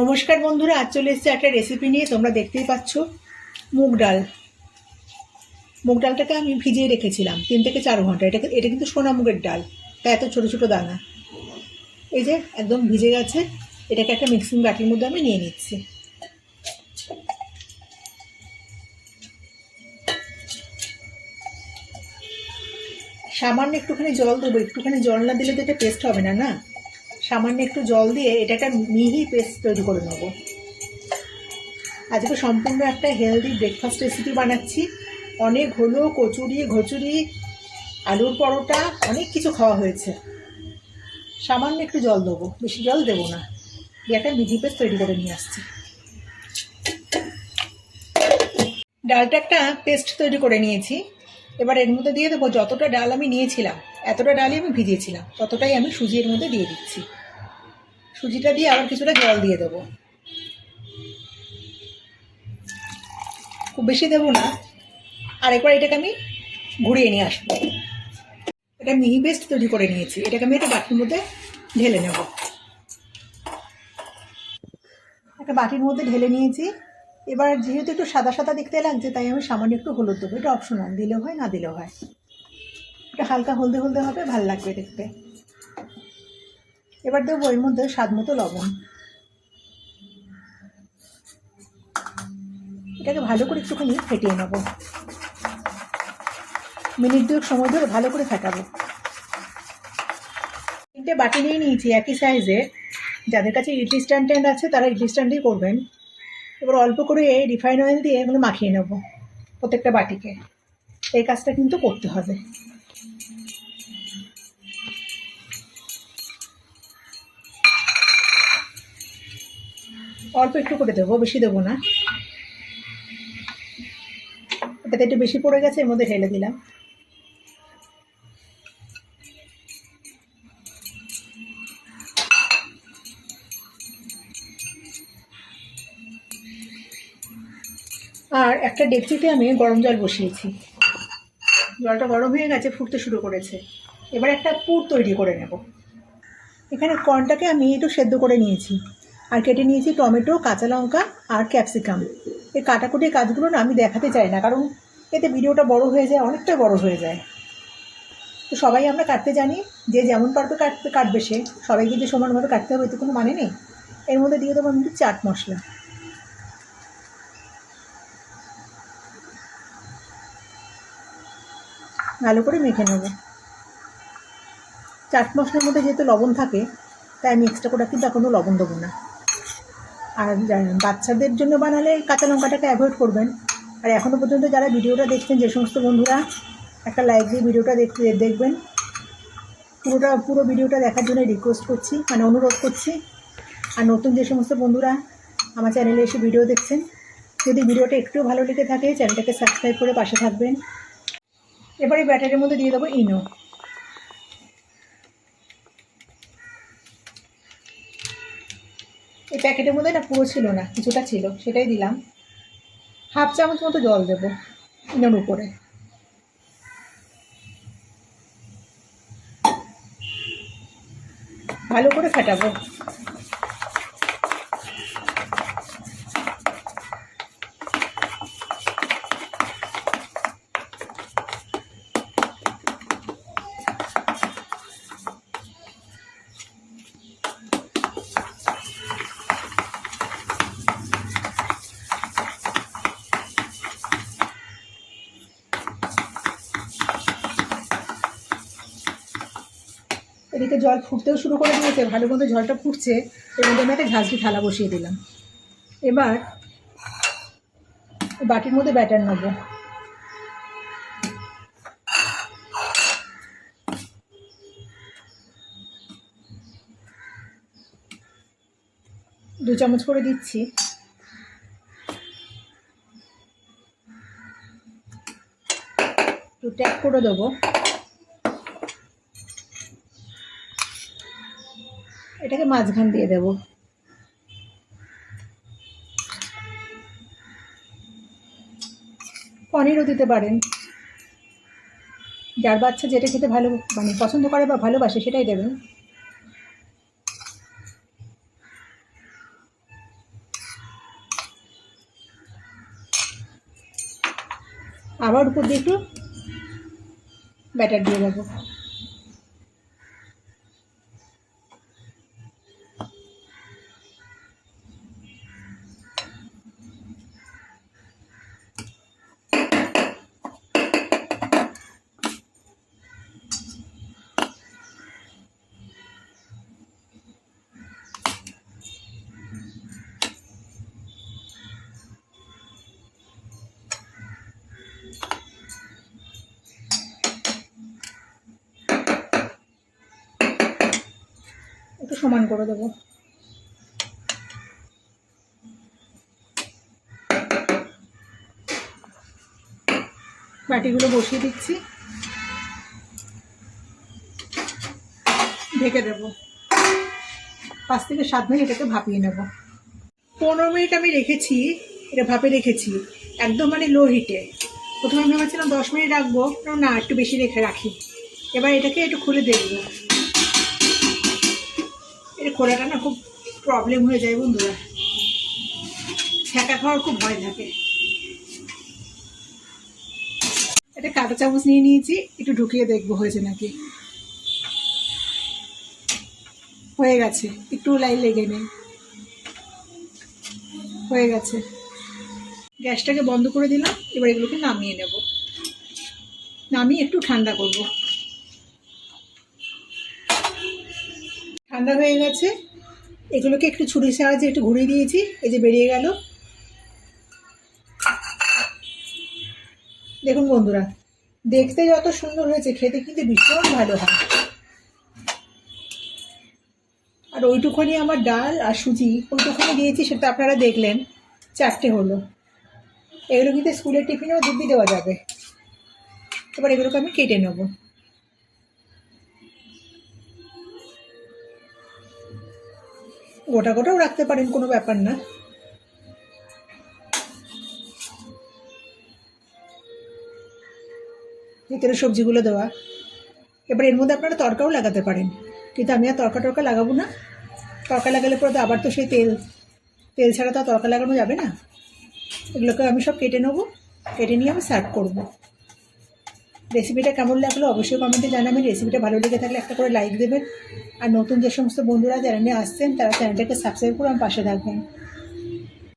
নমস্কার বন্ধুরা, আজ চলে এসেছে একটা রেসিপি নিয়ে, তোমরা দেখতেই পাচ্ছ, মুগ ডাল। মুগ ডালটাকে আমি ভিজিয়ে রেখেছিলাম, তিন থেকে চার ঘণ্টা। এটা এটা কিন্তু সোনা মুগের ডাল, তা এত ছোটো ছোটো দানা। এই যে, একদম ভিজে গেছে, এটাকে একটা মিক্সিং বাটির মধ্যে আমি নিয়ে নিচ্ছি। সামান্য একটুখানি জল দেবো, একটুখানি জল না দিলে তো এটা পেস্ট হবে না না? সামান্য একটু জল দিয়ে এটা একটা মিহি পেস্ট তৈরি করে নেব। আজকে সম্পূর্ণ একটা হেলদি ব্রেকফাস্ট রেসিপি বানাচ্ছি। অনেক হলো, কচুরি, ঘচুরি, আলুর পরোটা, অনেক কিছু খাওয়া হয়েছে। সামান্য একটু জল দেবো, বেশি জল দেবো না। দিয়ে একটা মিহি পেস্ট তৈরি করে নিয়ে আসছি। ডালটা একটা পেস্ট তৈরি করে নিয়েছি। এবার এর মধ্যে দিয়ে দেবো যতটা ডাল আমি নিয়েছিলাম। এতটা ডালই আমি ভিজিয়েছিলাম। ততটাই আমি সুজি এর মধ্যে দিয়ে দিচ্ছি। সুজিটা দিয়ে আবার কিছুটা জল দিয়ে দেবো। খুব বেশি দেবো না। আর একবার এটাকে আমি ঘুরিয়ে নিয়ে আসব। এটা মিহি পেস্ট তৈরি করে নিয়েছি। এটাকে আমি একটা বাটির মধ্যে ঢেলে নেব। একটা বাটির মধ্যে ঢেলে নিয়েছি। এবার যেহেতু একটু সাদা সাদা দেখতে লাগছে, তাই আমি সামান্য একটু হলুদ দেবো। এটা অপশনাল দিলেও হয়, না দিলেও হয়। এটা হালকা হলদে হলদে হবে, ভালো লাগবে দেখতে। এবার দেবো এর মধ্যে স্বাদ মতো লবণ। এটাকে ভালো করে একটুখানি ফেটিয়ে নেব। মিনিট দুয়েক সময় ধরে ভালো করে ফেটাবো। তিনটে বাটি নিয়ে নিয়েছি একই সাইজের যাদের কাছে ইডলি স্ট্যান্ড ট্যান্ড আছে, তারা ইডলি স্ট্যান্ডেই করবেন। এবার অল্প করে রিফাইন অয়েল দিয়ে এগুলো মাখিয়ে নেব প্রত্যেকটা বাটিকে। এই কাজটা কিন্তু করতে হবে। অল্প একটু করে দেবো, বেশি দেবো না। এটাতে একটু বেশি পড়ে গেছে, এর মধ্যে ঢেলে দিলাম। আর একটা ডেকচিতে আমি গরম জল বসিয়েছি। জলটা গরম হয়ে গেছে, ফুটতে শুরু করেছে। এবার একটা পুর তৈরি করে নেব। এখানে কর্নটাকে আমি একটু সেদ্ধ করে নিয়েছি। আর কেটে নিয়েছি টমেটো, কাঁচা লঙ্কা আর ক্যাপসিকাম। এই কাটাকুটি কাজগুলো না আমি দেখাতে চাই না, কারণ এতে ভিডিওটা বড় হয়ে যায়, অনেকটা বড় হয়ে যায়। তো সবাই আমরা কাটতে জানি, যে যেমন পারবে কাটতে কাটবে সে। সবাইকে যে সমানভাবে কাটতে হবে, এতে কোনো মানে নেই। এর মধ্যে দিয়ে দেবো আমি চাট মশলা। ভালো করে মেখে নেব। চাট মশলার মধ্যে যেহেতু লবণ থাকে, তাই আমি এক্সট্রা করে কিন্তু এখনও লবণ দেবো না। আর বাচ্চাদের জন্য বানালে কাঁচা লঙ্কাটাকে অ্যাভয়েড করবেন। আর এখনও পর্যন্ত যারা ভিডিওটা দেখছেন, যে সমস্ত বন্ধুরা, একটা লাইক দিয়ে ভিডিওটা দেখতে দেখবেন। পুরোটা, পুরো ভিডিওটা দেখার জন্য রিকোয়েস্ট করছি মানে অনুরোধ করছি। আর নতুন যে সমস্ত বন্ধুরা আমার চ্যানেলে এসে ভিডিও দেখছেন, যদি ভিডিওটা একটু ভালো লেগে থাকে চ্যানেলটাকে সাবস্ক্রাইব করে পাশে থাকবেন। এবারে ব্যাটারির মধ্যে দিয়ে দেবো ইনো। এই প্যাকেটের মধ্যে না পুরো ছিল না, কিছুটা ছিল, সেটাই দিলাম। হাফ চামচ মতো জল দেবো ইনোর উপরে। ভালো করে ফাটাবো। এদিকে জল ফুটতেও শুরু করে দিয়েছে ভালো মতো জলটা ফুটছে, এর মধ্যে আমি একটা ঝাঁঝরি থালা বসিয়ে দিলাম। এবার বাটির মধ্যে ব্যাটার নেব। দু চামচ করে দিচ্ছি। একটু ট্যাপ করে দেবো। এটাকে মাঝখান দিয়ে দেব। পনিরও দিতে পারেন। যার বাচ্চা যেটা খেতে ভালো মানে পছন্দ করে বা ভালোবাসে সেটাই দেবেন। আবার উপর দিয়ে একটু ব্যাটার দিয়ে দেবো। একটু সমান করে দেবো। বাটিগুলো বসিয়ে দিচ্ছি। ঢেকে দেবো। পাঁচ থেকে সাত মিনিট এটাকে ভাপিয়ে নেব। পনেরো মিনিট আমি রেখেছি, এটা ভাপে রেখেছি, একদম মানে লো হিটে প্রথমে ভেবেছিলাম দশ মিনিট রাখব না, একটু বেশি রেখে রাখি। এবার এটাকে একটু খুলে দেখব। এটা খোলাটা না খুব প্রবলেম হয়ে যায় বন্ধুরা। ছ্যাঁকা খাওয়ার খুব ভয় থাকে এটা কাঁটা চামচ নিয়ে নিয়েছি, একটু ঢুকিয়ে দেখব হয়েছে নাকি। হয়ে গেছে, একটু লাই লেগে নেই। হয়ে গেছে। গ্যাসটাকে বন্ধ করে দিলাম, এবার এগুলোকে নামিয়ে নেব। নামিয়ে একটু ঠান্ডা করব। ঠান্ডা হয়ে গেছে। এগুলোকে একটু ছুরির সাহায্যে একটু ঘুরিয়ে দিয়েছি, এই যে বেরিয়ে গেল। দেখুন বন্ধুরা, দেখতে যত সুন্দর হয়েছে, খেতে কিন্তু ভীষণ ভালো হয়। আর ওইটুখানি আমার ডাল আর সুজি ওইটুখানি দিয়েছি, সেটা আপনারা দেখলেন, চারটে হলো। এগুলো কিন্তু স্কুলের টিফিনেও দিব্যি দেওয়া যাবে। এবার এগুলোকে আমি কেটে নেব। গোটা গোটাও রাখতে পারেন, কোনো ব্যাপার না। ভিতরে সবজিগুলো দেওয়া। এবার এর মধ্যে আপনারা তরকাও লাগাতে পারেন। কিন্তু আমি আর তরকা টরকা লাগাবো না। তরকা লাগালে পরে তো আবার তো সেই তেল। তেল ছাড়া তো তরকা লাগানো যাবে না। এগুলোকে আমি সব কেটে নেব। কেটে নিয়ে আমি সার্ভ করব। রেসিপিটা কেমন লাগল অবশ্যই কমেন্টে জানাবেন। রেসিপিটা ভালো লেগে থাকলে একটা করে লাইক দেবেন। আর নতুন যে সমস্ত বন্ধুরা চ্যানেলে আসছেন, তারা চ্যানেলটাকে সাবস্ক্রাইব করে আমার পাশে থাকবেন।